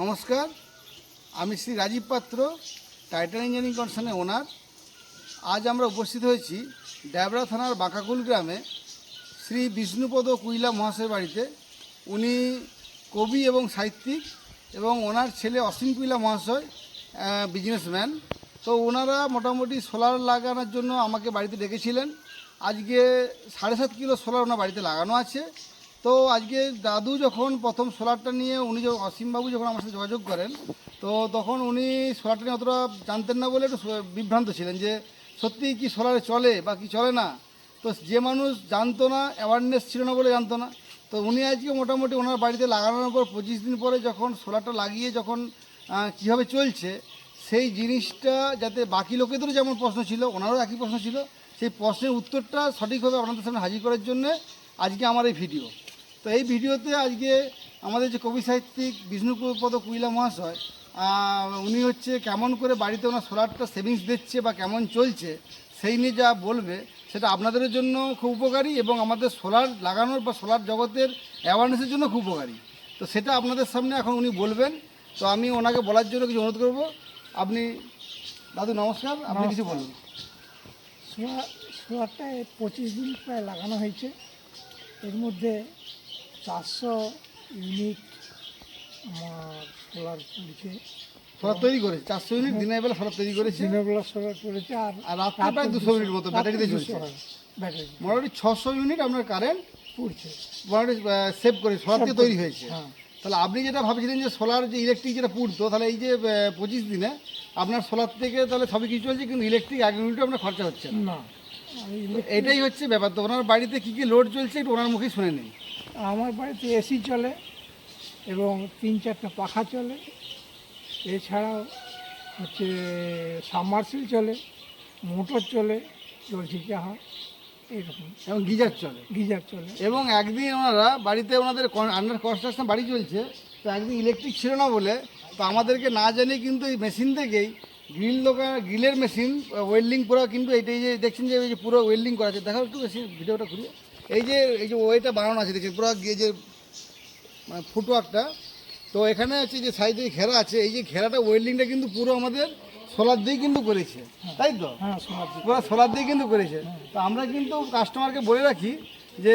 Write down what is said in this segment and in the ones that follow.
নমস্কার, আমি শ্রী রাজীব পাত্র টাইটান ইঞ্জিনিয়ারিং কনসার্নের ওনার আজ আমরা উপস্থিত হয়েছি ড্যাবরা থানার বাঁকাকুল গ্রামে শ্রী বিষ্ণুপদ কুইলা মহাশয়ের বাড়িতে। উনি কবি এবং সাহিত্যিক এবং ওনার ছেলে অসীম কুইলা মহাশয় বিজনেসম্যান তো ওনারা মোটামুটি সোলার লাগানোর জন্য আমাকে বাড়িতে ডেকেছিলেন। আজকে সাড়ে সাত কিলো সোলার ওনার বাড়িতে লাগানো আছে। তো আজকে দাদু যখন প্রথম সোলারটা নিয়ে, উনি যখন অসীমবাবু যখন আমার সাথে যোগাযোগ করেন, তো তখন উনি সোলারটা নিয়ে অতটা জানতেন না বলে একটু বিভ্রান্ত ছিলেন যে, সত্যি কি সোলারে চলে বা কি চলে না? তো যে মানুষ জানতো না অ্যাওয়ারনেস ছিল না বলে জানতো না। তো উনি আজকে মোটামুটি ওনার বাড়িতে লাগানোর পর পঁচিশ দিন পরে যখন সোলারটা লাগিয়ে যখন কীভাবে চলছে, সেই জিনিসটা যাতে বাকি লোকেদেরও যেমন প্রশ্ন ছিল, ওনারও একই প্রশ্ন ছিল, সেই প্রশ্নের উত্তরটা সঠিকভাবে আপনাদের সামনে হাজির করার জন্য আজকে আমার এই ভিডিও তো এই ভিডিওতে আজকে আমাদের যে কবি সাহিত্যিক বিষ্ণুপদ কুইলা মহাশয় উনি হচ্ছে কেমন করে বাড়িতে ওনার সোলারটা সেভিংস দিচ্ছে বা কেমন চলছে সেই নিয়ে যা বলবে সেটা আপনাদের জন্য খুব উপকারী এবং আমাদের সোলার লাগানোর বা সোলার জগতের অ্যাওয়ারনেসের জন্য খুব উপকারী। তো সেটা আপনাদের সামনে এখন উনি বলবেন। তো আমি ওনাকে বলার জন্য কিছু অনুরোধ করব। আপনি দাদু নমস্কার আপনি কিছু বলুন। সোলার সোলারটা পঁচিশ দিন প্রায় লাগানো হয়েছে। এর মধ্যে চারশো ইউনিট আমার সোলার পড়েছে সোলার তৈরি করে চারশো ইউনিট দিনের বেলা সোলার তৈরি করেছে। দিনের বেলা সোলার পড়েছে আর রাত্রে প্রায় দুশো ইউনিট মতো ব্যাটারিতে চলছে। ব্যাটারি। মোটামুটি ছশো ইউনিট আপনার কারেন্ট পড়ছে। মোটামুটি সেভ করে সোলার থেকে তৈরি হয়েছে। হ্যাঁ। তাহলে আপনি যেটা ভাবছিলেন যে সোলার যে ইলেকট্রিক যেটা পুড়তো তাহলে এই যে পঁচিশ দিনে আপনার সোলার থেকে তাহলে সবই কিছু চলছে কিন্তু ইলেকট্রিক এক ইউনিটও আপনার খরচা হচ্ছে না। এটাই হচ্ছে ব্যাপার। তো ওনার বাড়িতে কী কী লোড চলছে একটু ওনার মুখেই শুনে নিন। আমার বাড়িতে এসি চলে এবং তিন চারটা পাখা চলে। এছাড়াও হচ্ছে সাবমার্সিল চলে মোটর চলে জলছিকা হয় এরকম এবং গিজার চলে। গিজার চলে। এবং একদিন ওনারা বাড়িতে ওনাদের আন্ডার কনস্ট্রাকশন বাড়ি চলছে তো একদিন ইলেকট্রিক ছিল না বলে তো আমাদেরকে না জানিয়ে কিন্তু এই মেশিন থেকেই গ্রিল দোকান গ্রিলের মেশিন ওয়েল্ডিং পুরো কিন্তু এইটাই যে দেখছেন যে পুরো ওয়েল্ডিং করা আছে। দেখাও একটু মেশিন ভিডিওটা ঘুরিয়ে। এই যে এই যে ওয়েটা বানানো আছে দেখছেন পুরো গিয়ে যে মানে ফুটওয়ার্কটা তো এখানে হচ্ছে যে সাইডে ঘেরা আছে এই যে ঘেরাটা ওয়েল্ডিংটা কিন্তু পুরো আমাদের সোলার দিয়ে কিন্তু করেছে তাই তো? হ্যাঁ দিকে পুরো সোলার দিয়ে কিন্তু করেছে। তো আমরা কিন্তু কাস্টমারকে বলে রাখি যে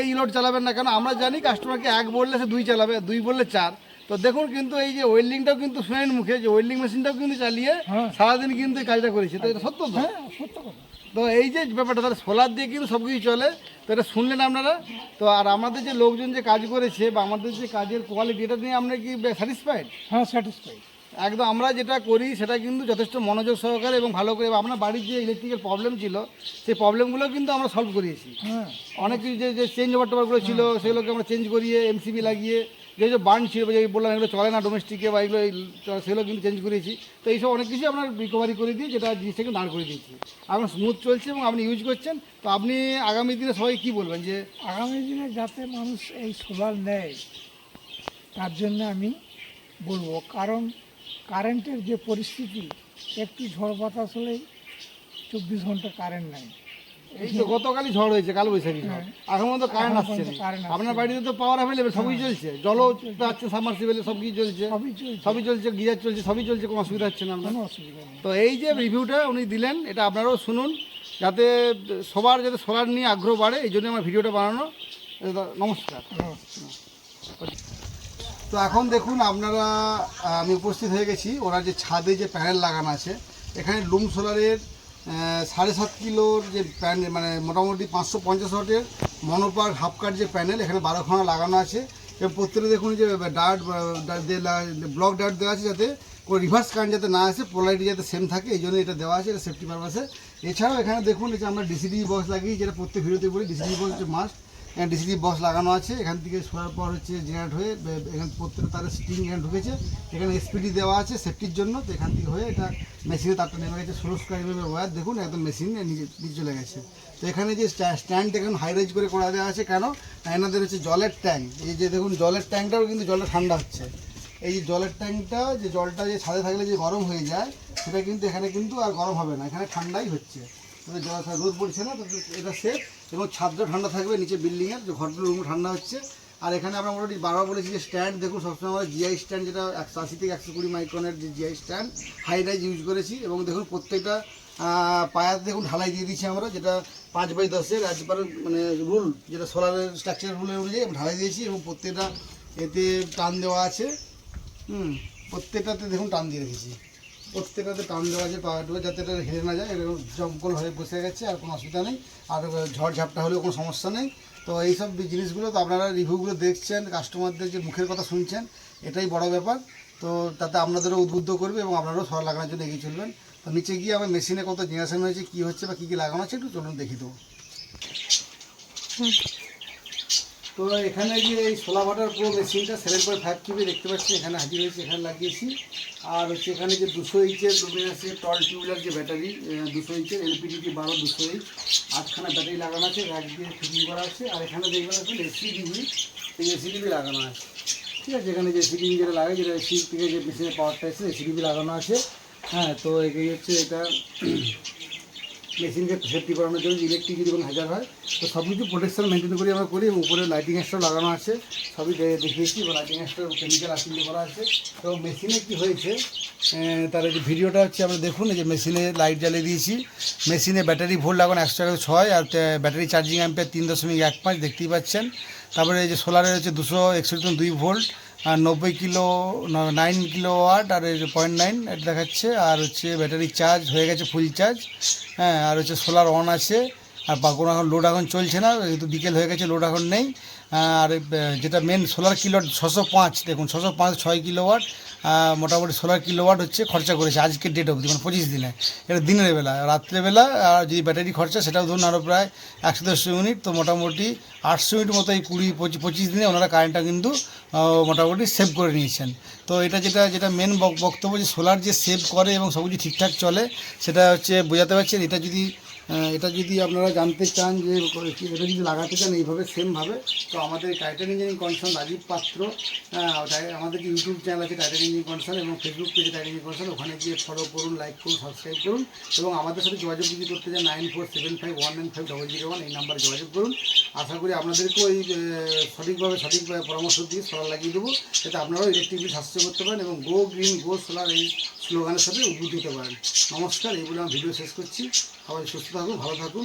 এই লোড চালাবেন না কেন? আমরা জানি কাস্টমারকে এক বললে সে দুই চালাবে দুই বললে চার। তো দেখুন কিন্তু এই যে ওয়েল্ডিংটাও কিন্তু শুনেন মুখে যে ওয়েল্ডিং মেশিনটাও কিন্তু চালিয়ে হ্যাঁ। সারাদিন কিন্তু এই কাজটা করেছে তো এটা সত্য তো? হ্যাঁ সত্য কথা। তো এই যে ব্যাপারটা, তাহলে সোলার দিয়ে কিন্তু সব কিছু চলে। তো এটা শুনলেন আপনারা? তো আর আমাদের যে লোকজন যে কাজ করেছে বা আমাদের যে কাজের কোয়ালিটি এটা নিয়ে আমরা কি স্যাটিসফাইড হ্যাঁ স্যাটিসফাইড একদম আমরা যেটা করি সেটা কিন্তু যথেষ্ট মনোযোগ সহকারে এবং ভালো করে আপনার বাড়ির যে ইলেকট্রিকের প্রবলেম ছিল সেই প্রবলেমগুলো কিন্তু আমরা সলভ করিয়েছি। হ্যাঁ। অনেক কিছু যে যে চেঞ্জ ওভার টোভারগুলো ছিল সেগুলোকে আমরা চেঞ্জ করিয়ে এমসিবি লাগিয়ে যে যে বার্ন ছিল যে বললাম এগুলো চলে না ডোমেস্টিকে বা এগুলো সেগুলো কিন্তু চেঞ্জ করেছি তো এইসব অনেক কিছু আমরা রিকভারি করে দিয়ে যেটা জিনিসটাকে দাঁড় করে দিয়েছি। এখন স্মুথ চলছে এবং আপনি ইউজ করছেন। তো আপনি আগামী দিনে সবাই কী বলবেন যে আগামী দিনে যাতে মানুষ এই সোলার নেয় তার জন্য আমি বলব। কারণ কারেন্টের যে পরিস্থিতি একটু ঝড় বাতাস হলেই চব্বিশ ঘণ্টা কারেন্ট নাই। এই তো গতকালই ঝড় হয়েছে কাল বৈশাখী ঝড়। এখন মতো কারেন্ট আসছে না। আপনার বাড়িতে তো পাওয়ার অ্যাভেলেবেল সবই চলছে। জলও যাচ্ছে সাবমার্সিবেলে সব কিছু চলছে। সবই চলছে। সবই চলছে গিজার চলছে সবই চলছে কোনো অসুবিধা হচ্ছে না আপনার। তো এই যে রিভিউটা উনি দিলেন এটা আপনারাও শুনুন যাতে সবার যাতে সোলার নিয়ে আগ্রহ বাড়ে এই জন্য আমার ভিডিওটা বানানো। নমস্কার। নমস্কার। তো এখন দেখুন আপনারা, আমি উপস্থিত হয়ে গেছি। ওনার যে ছাদে যে প্যানেল লাগানো আছে, এখানে লুম সোলারের সাড়ে সাত কিলোর যে প্যানেল মানে মোটামুটি পাঁচশো পঞ্চাশ ওয়াটের মনোপার হাফ কাট যে প্যানেল, এখানে বারোখানা লাগানো আছে। এবং প্রত্যেকটা দেখুন যে ডার্ট ব্লক ডার্ট দেওয়া আছে যাতে কোনো রিভার্স কারেন্ট যাতে না আসে, পোলারিটি যাতে সেম থাকে, এই জন্য এটা দেওয়া আছে, এটা সেফটি পারপাসে। এছাড়াও এখানে দেখুন যে আমরা ডিসিডি বক্স লাগিয়ে যেটা প্রত্যেক ভিডিওতে বলি ডিসিডি বক্স হচ্ছে মাস্ট ডিসিডি বক্স লাগানো আছে, এখান থেকে শোয়ার পর হচ্ছে জেনারেট হয়ে এখান প্রত্যেকটা তার স্টিং এখানে ঢুকেছে। এখানে এসপিডি দেওয়া আছে সেফটির জন্য, তো এখান থেকে হয়ে এটা মেশিনে তারটা নেমে গেছে ষোলো স্কোয়ার এমএমের ওয়্যার দেখুন একদম মেশিন নিজে চলে গেছে। তো এখানে যে স্ট্যান্ড দেখুন হাই রেঞ্জ করে করা দেওয়া আছে, কেন? এনাদের হচ্ছে জলের ট্যাঙ্ক এই যে দেখুন জলের ট্যাঙ্কটাও কিন্তু জলটা ঠান্ডা হচ্ছে। এই যে জলের ট্যাঙ্কটা যে জলটা যে ছাদে থাকলে যে গরম হয়ে যায়, সেটা কিন্তু এখানে কিন্তু আর গরম হবে না, এখানে ঠান্ডাই হচ্ছে। জল রোদ পড়ছে না, তো এটা সেফ এবং ছাদটা ঠান্ডা থাকবে, নিচে বিল্ডিংয়ের যে ঘরগুলো রুম ঠান্ডা হচ্ছে। আর এখানে আমরা মোটামুটি বারবার বলেছি যে স্ট্যান্ড দেখুন, সবসময় আমরা জিআই স্ট্যান্ড যেটা একশো আশি থেকে একশো কুড়ি মাইক্রনের যে GI stand high rise use করেছি এবং দেখুন প্রত্যেকটা পায়াতে দেখুন ঢালাই দিয়ে দিচ্ছি আমরা, যেটা পাঁচ বাই দশের একবার মানে রুল যেটা সোলারের স্ট্রাকচার রুলের অনুযায়ী ঢালাই দিয়েছি এবং প্রত্যেকটা এতে টান দেওয়া আছে। হুম, প্রত্যেকটাতে দেখুন টান দিয়ে রেখেছি। প্রত্যেকটাতে টান দেওয়া আছে পাওয়ারটুকু যাতে এটা হেরে না যায়, এরকম জঙ্গল হয়ে বসে গেছে, আর কোনো অসুবিধা নেই। আর ঝড় ঝাপটা হলেও কোনো সমস্যা নেই। তো এইসব জিনিসগুলো তো আপনারা রিভিউগুলো দেখছেন, কাস্টমারদের যে মুখের কথা শুনছেন, এটাই বড় ব্যাপার। তো তাতে আপনাদেরও উদ্বুদ্ধ করবে এবং আপনারাও সর লাগানোর জন্য এগিয়ে চলবেন। তো নিচে গিয়ে আমার মেশিনে কত জেনারেশন হয়েছে, কী হচ্ছে বা কী কী লাগানো আছে, একটু চলুন দেখি দেবো তো এখানে যে এই সোলা বাটার পুরো মেশিনটা সেভেন পয়েন্ট ফাইভ কিবি দেখতে পাচ্ছি, এখানে হাজির হয়েছে, এখানে লাগিয়েছি। আর হচ্ছে এখানে যে দুশো ইঞ্চের লুমিনাসে টল টিউবলার যে ব্যাটারি দুশো ইঞ্চের এলপিডিটি বারো, দুশো ইঞ্চ। আটখানা ব্যাটারি লাগানো আছে র্যাক দিয়ে ফিটিং করা আছে। আর এখানে দেখবেন এখন এসি ডিবি এই এসি ডিবি লাগানো আছে। ঠিক আছে, এখানে যে এসি ডিবি যেটা লাগে যেটা এসি থেকে যে মেশিনের পাওয়ারটা এসে এসি ডিবি লাগানো আছে। হ্যাঁ তো এই হচ্ছে এটা মেশিনকে সেফটি করানোর জন্য ইলেকট্রিক যদি কোনো হাজার হয়, তো সব কিছু প্রোটেকশন মেনটেন করে আমরা করি উপরে লাইটিং এক্সট্রা লাগানো আছে, সবই দেখিয়েছি, এবং লাইটিং এক্সট্রা কেমিক্যাল আসিয়ে করা আছে। তো মেশিনে কি হয়েছে তার যে ভিডিওটা হচ্ছে, আমরা দেখুন যে মেশিনে লাইট জ্বালিয়ে দিয়েছি। মেশিনে ব্যাটারি ভোল্ট লাগানো একশো টাকা ছয়, আর ব্যাটারি চার্জিং অ্যাম্পের তিন দশমিক এক পাঁচ, দেখতেই পাচ্ছেন। তারপরে যে সোলারের হচ্ছে দুশো একষট্টি দুই ভোল্ট নব্বই কিলো নাইন কিলো ওয়াট আর পয়েন্ট নাইন এটা দেখাচ্ছে। আর হচ্ছে ব্যাটারি চার্জ হয়ে গেছে ফুল চার্জ হ্যাঁ আর হচ্ছে সোলার অন আছে। আর বা কোনো এখন লোড এখন চলছে না, যেহেতু বিকেল হয়ে গেছে লোড এখন নেই। আর যেটা মেন সোলার কিলো ছশো পাঁচ, দেখুন, ছশো পাঁচ, ছয় কিলো ওয়াট মোটামুটি সোলার কিলো ওয়াট হচ্ছে খরচা করেছে আজকের ডেট অবধি মানে পঁচিশ দিনে। এটা দিনের বেলা রাত্রেবেলা আর যদি ব্যাটারি খরচা, সেটাও ধরুন আরও প্রায় একশো দশ ইউনিট তো মোটামুটি আটশো ইউনিট মতো এই কুড়ি পঁচিশ দিনে ওনারা কারেন্টটা কিন্তু মোটামুটি সেভ করে নিয়েছেন। তো এটা যেটা যেটা মেন বক্তব্য যে সোলার যে সেভ করে এবং সব কিছু ঠিকঠাক চলে, সেটা হচ্ছে বোঝাতে পারছেন, এটা যদি এটা যদি আপনারা জানতে চান যে, এটা যদি লাগাতে চান এইভাবে সেমভাবে তো আমাদের Titan engineering concern Rajib Patra আমাদের যে ইউটিউব চ্যানেল আছে টাইটান ইঞ্জিনিয়ারিং কনসার্ন এবং ফেসবুক পেজে টাইটান ইঞ্জিনিয়ারিং কনসার্ন ওখানে গিয়ে ফলো করুন লাইক করুন সাবস্ক্রাইব করুন এবং আমাদের সাথে যোগাযোগ যদি করতে চান nine four seven five one nine five double zero one এই নাম্বারে যোগাযোগ করুন। আশা করি আপনাদেরকেও এই সঠিকভাবে সঠিকভাবে পরামর্শ দিয়ে সোলার লাগিয়ে দেবো, যাতে আপনারাও ইলেকট্রিক বিল সাশ্রয় করতে পারেন এবং গো গ্রিন গো সোলার এই স্লোগানের সাথে উদ্বুদ্ধ হতে পারেন। নমস্কার, এই বলে আমি ভিডিও শেষ করছি। সবাই সুস্থ 사람은 바로 사고